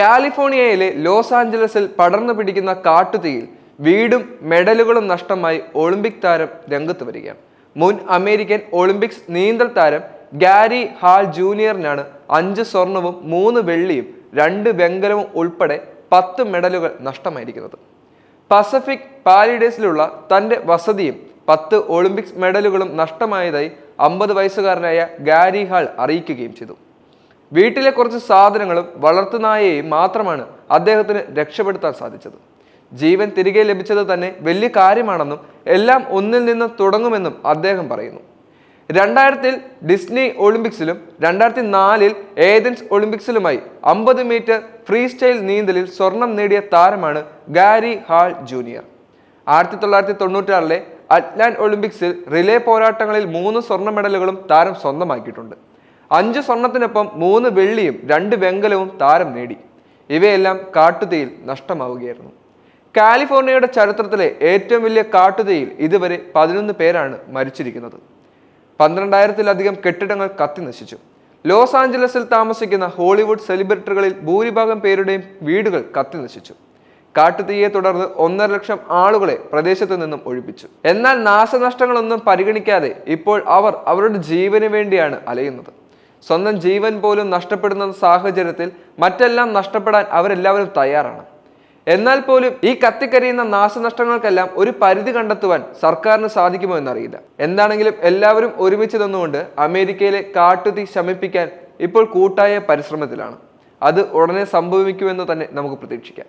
കാലിഫോർണിയയിലെ ലോസ് ആഞ്ചലസിൽ പടർന്നു പിടിക്കുന്ന കാട്ടുതീയിൽ വീടും മെഡലുകളും നഷ്ടമായി ഒളിമ്പിക് താരം രംഗത്ത് വരികയാണ്. മുൻ അമേരിക്കൻ ഒളിമ്പിക്സ് നീന്തൽ താരം ഗാരി ഹാൾ ജൂനിയറിനാണ് അഞ്ച് സ്വർണവും മൂന്ന് വെള്ളിയും രണ്ട് വെങ്കലവും ഉൾപ്പെടെ പത്ത് മെഡലുകൾ നഷ്ടമായിരിക്കുന്നത്. പസഫിക് പാലിഡേസിലുള്ള തന്റെ വസതിയും പത്ത് ഒളിമ്പിക്സ് മെഡലുകളും നഷ്ടമായതായി അമ്പത് വയസ്സുകാരനായ ഗാരി ഹാൾ അറിയിക്കുകയും ചെയ്തു. വീട്ടിലെ കുറച്ച് സാധനങ്ങളും വളർത്തുനായയെയും മാത്രമാണ് അദ്ദേഹത്തിന് രക്ഷപ്പെടുത്താൻ സാധിച്ചത്. ജീവൻ തിരികെ ലഭിച്ചത് തന്നെ വലിയ കാര്യമാണെന്നും എല്ലാം ഒന്നിൽ നിന്ന് തുടങ്ങുമെന്നും അദ്ദേഹം പറയുന്നു. രണ്ടായിരത്തിൽ ഡിസ്നി ഒളിമ്പിക്സിലും രണ്ടായിരത്തി നാലിൽ ഏതൻസ് ഒളിമ്പിക്സിലുമായി അമ്പത് മീറ്റർ ഫ്രീ സ്റ്റൈൽ നീന്തലിൽ സ്വർണം നേടിയ താരമാണ് ഗാരി ഹാൾ ജൂനിയർ. ആയിരത്തി തൊള്ളായിരത്തി തൊണ്ണൂറ്റാറിലെ അറ്റ്ലാന്റ് ഒളിമ്പിക്സിൽ റിലേ പോരാട്ടങ്ങളിൽ മൂന്ന് സ്വർണ മെഡലുകളും താരം സ്വന്തമാക്കിയിട്ടുണ്ട്. അഞ്ച് സ്വർണത്തിനൊപ്പം മൂന്ന് വെള്ളിയും രണ്ട് വെങ്കലവും താരം നേടി. ഇവയെല്ലാം കാട്ടുതീയിൽ നഷ്ടമാവുകയായിരുന്നു. കാലിഫോർണിയയുടെ ചരിത്രത്തിലെ ഏറ്റവും വലിയ കാട്ടുതീയിൽ ഇതുവരെ പതിനൊന്ന് പേരാണ് മരിച്ചിരിക്കുന്നത്. പന്ത്രണ്ടായിരത്തിലധികം കെട്ടിടങ്ങൾ കത്തി നശിച്ചു. ലോസ് ആഞ്ചലസിൽ താമസിക്കുന്ന ഹോളിവുഡ് സെലിബ്രിറ്റികളിൽ ഭൂരിഭാഗം പേരുടെയും വീടുകൾ കത്തി നശിച്ചു. കാട്ടുതീയെ തുടർന്ന് ഒന്നര ലക്ഷം ആളുകളെ പ്രദേശത്ത് നിന്നും ഒഴിപ്പിച്ചു. എന്നാൽ നാശനഷ്ടങ്ങളൊന്നും പരിഗണിക്കാതെ ഇപ്പോൾ അവർ അവരുടെ ജീവന് വേണ്ടിയാണ് അലയുന്നത്. സ്വന്തം ജീവൻ പോലും നഷ്ടപ്പെടുന്ന സാഹചര്യത്തിൽ മറ്റെല്ലാം നഷ്ടപ്പെടാൻ അവരെല്ലാവരും തയ്യാറാണ്. എന്നാൽ പോലും ഈ കത്തിക്കരിയുന്ന നാശനഷ്ടങ്ങൾക്കെല്ലാം ഒരു പരിധി കണ്ടെത്തുവാൻ സർക്കാരിന് സാധിക്കുമോ എന്നറിയില്ല. എന്താണെങ്കിലും എല്ലാവരും ഒരുമിച്ച് നിന്നുകൊണ്ട് അമേരിക്കയിലെ കാട്ടുതീ ശമിപ്പിക്കാൻ ഇപ്പോൾ കൂട്ടായ പരിശ്രമത്തിലാണ്. അത് ഉടനെ സംഭവിക്കുമെന്ന് തന്നെ നമുക്ക് പ്രതീക്ഷിക്കാം.